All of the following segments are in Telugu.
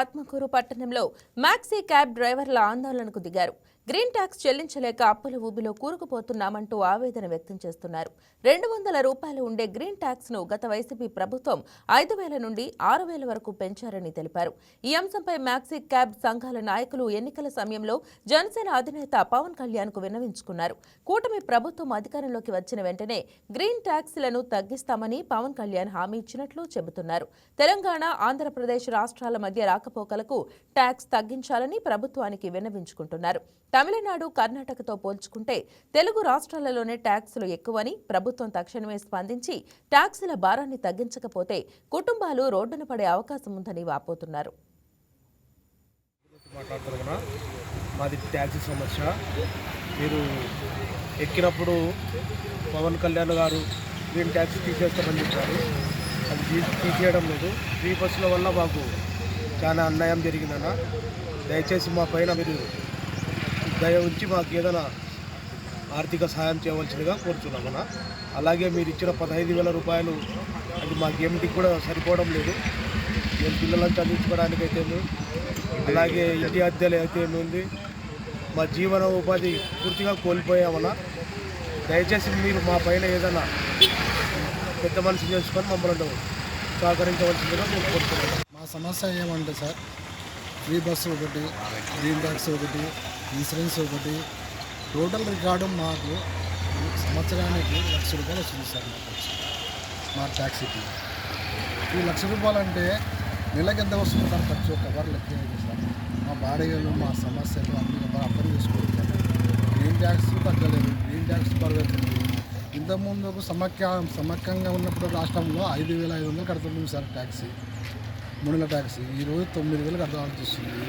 ఆత్మకూరు పట్టణంలో మ్యాక్సీ క్యాబ్ డ్రైవర్ల ఆందోళనకు దిగారు. గ్రీన్ ట్యాక్స్ చెల్లించలేక అప్పుల ఊబిలో కూరుకుపోతున్నామంటూ ఆవేదన వ్యక్తం చేస్తున్నారు. రెండు వందల రూపాయలు ఉండే గ్రీన్ ట్యాక్స్ను గత వైసీపీ ప్రభుత్వం ఐదు వేల నుండి ఆరు వేల వరకు పెంచారని తెలిపారు. ఈ అంశంపై మ్యాక్సీ క్యాబ్ సంఘాల నాయకులు ఎన్నికల సమయంలో జనసేన అధినేత పవన్ కళ్యాణ్కు విన్నవించుకున్నారు. కూటమి ప్రభుత్వం అధికారంలోకి వచ్చిన వెంటనే గ్రీన్ ట్యాక్స్లను తగ్గిస్తామని పవన్ కళ్యాణ్ హామీ ఇచ్చినట్లు చెబుతున్నారు. తెలంగాణ ఆంధ్రప్రదేశ్ రాష్ట్రాల మధ్య రాకపోకలకు ట్యాక్స్ తగ్గించాలని ప్రభుత్వానికి విన్నవించుకుంటున్నారు. తమిళనాడు కర్ణాటకతో పోల్చుకుంటే తెలుగు రాష్ట్రాలలోనే ట్యాక్సులు ఎక్కువని ప్రభుత్వం తక్షణమే స్పందించి ట్యాక్సుల భారాన్ని తగ్గించకపోతే కుటుంబాలు రోడ్డున పడే అవకాశం ఉందని వాపోతున్నారు. మాది ట్యాక్సీ సమస్య. మీరు ఎక్కినప్పుడు పవన్ కళ్యాణ్ గారు మేము ట్యాక్సీ తీసేస్తామని చెప్పారు. అది తీ- తీసేయడం లేదు. ఫ్రీ బస్సుల వల్ల మాకు చాలా అన్యాయం జరిగిందన్న. దయచేసి మా పైన మీరు దయ ఉంచి మాకు ఏదైనా ఆర్థిక సహాయం చేయవలసిందిగా కోరుతున్నామన్న అలాగే మీరు ఇచ్చిన పదహైదు వేల రూపాయలు అది మాకు ఏమిటికి కూడా సరిపోవడం లేదు. మేము పిల్లలను చదివించుకోవడానికి అయితే అలాగే ఇంటి అద్దెలు అయితే ఉంది. మా జీవన ఉపాధి పూర్తిగా కోల్పోయామన్నా దయచేసి మీరు మా పైన ఏదైనా పెద్ద మనిషి చేసుకొని మమ్మల్ని సహకరించవలసిందిగా మేము కోరుతున్నాం. మా సమస్య ఏమంటే సార్ ఫ్రీ బస్సు ఒకటి గ్రీన్ ట్యాక్స్ ఒకటి ఇన్సూరెన్స్ ఒకటి. టోటల్ రికార్డు మాకు సంవత్సరానికి లక్ష రూపాయలు వస్తుంది సార్ మాకు మా ట్యాక్సీకి ఈ లక్ష రూపాయలు అంటే నెలకి ఎంత వస్తుంది సార్ ఖర్చు? ఒక వారు లెక్క సార్. మా బాడీలు మా సమస్యలు అన్ని అర్థం చేసుకోవాలి సార్. గ్రీన్ ట్యాక్స్ తగ్గలేదు గ్రీన్ ట్యాక్స్ పర్వేతుంది ఇంతకుముందు సమాఖ్య సమాఖ్యంగా ఉన్నప్పుడు రాష్ట్రంలో ఐదు వేల ఐదు వందలు కడుతుంది సార్ ట్యాక్సీ మూడుల ట్యాక్సీ ఈరోజు తొమ్మిది వేలకు అర్థం వస్తుంది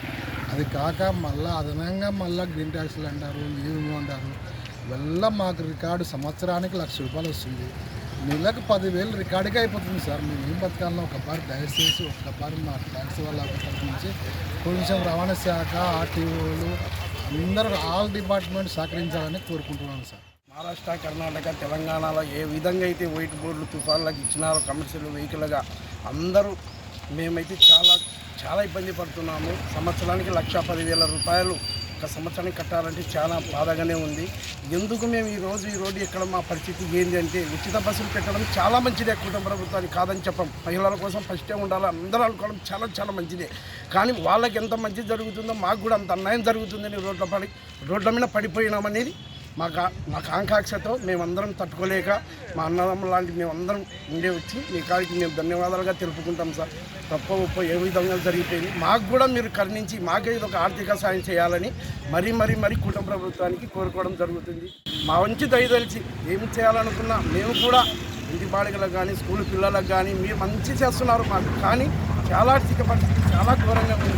అది కాక మళ్ళీ అదనంగా మళ్ళీ గ్రీన్ ట్యాక్స్లు అంటారు ఏమేమో అంటారు. వల్ల మాకు రికార్డు సంవత్సరానికి లక్ష రూపాయలు వస్తుంది. నెలకు పదివేలు రికార్డుగా అయిపోతుంది సార్. మేము ఏం బతకాలన్నా ఒకసారి దయచేసి ఒకపారి మా ట్యాక్సీ వాళ్ళ తరఫు నుంచి కొంచెం రవాణా శాఖ ఆర్టీఓలు అందరూ ఆల్ డిపార్ట్మెంట్ సహకరించాలని కోరుకుంటున్నాను సార్. మహారాష్ట్ర కర్ణాటక తెలంగాణలో ఏ విధంగా అయితే వైట్ బోర్డులు తుఫాన్లకు ఇచ్చినారో కమర్షియల్ వెహికల్గా అందరూ మేమైతే చాలా చాలా ఇబ్బంది పడుతున్నాము. సంవత్సరానికి లక్ష పదివేల రూపాయలు ఒక సంవత్సరానికి కట్టాలంటే చాలా బాధగానే ఉంది. ఎందుకు మేము ఈ రోజు ఈ రోడ్డు ఎక్కడ మా పరిస్థితి ఏంటి అంటే ఉచిత బస్సులు పెట్టడం చాలా మంచిదే కుటుంబ ప్రభుత్వానికి కాదని చెప్పం. మహిళల కోసం ఫస్టే ఉండాలి అందరూ అనుకోవడం చాలా చాలా మంచిదే. కానీ వాళ్ళకి ఎంత మంచి జరుగుతుందో మాకు కూడా అంత అన్యాయం జరుగుతుందని రోడ్ల పడి రోడ్ల మీద పడిపోయినామనేది మా కా మా కాంకాక్షతో మేమందరం తట్టుకోలేక మా అన్నదమ్మ లాంటి మేమందరం ఉండే వచ్చి మీ కాడికి మేము ధన్యవాదాలుగా తెలుపుకుంటాం సార్. తప్ప ఉప్ప ఏ విధంగా జరిగిపోయింది. మాకు కూడా మీరు కరుణించి మాకే ఇది ఒక ఆర్థిక సాయం చేయాలని మరీ మరీ మరీ కుటుంబ ప్రభుత్వానికి కోరుకోవడం జరుగుతుంది. మా వంచి దయదలిచి ఏమి చేయాలనుకున్నా మేము కూడా ఇంటి బాడిగలకు కానీ స్కూల్ పిల్లలకు కానీ మీరు మంచి చేస్తున్నారు మాకు. కానీ చాలా ఆర్థిక పరిస్థితి చాలా ఘోరంగా ఉంది.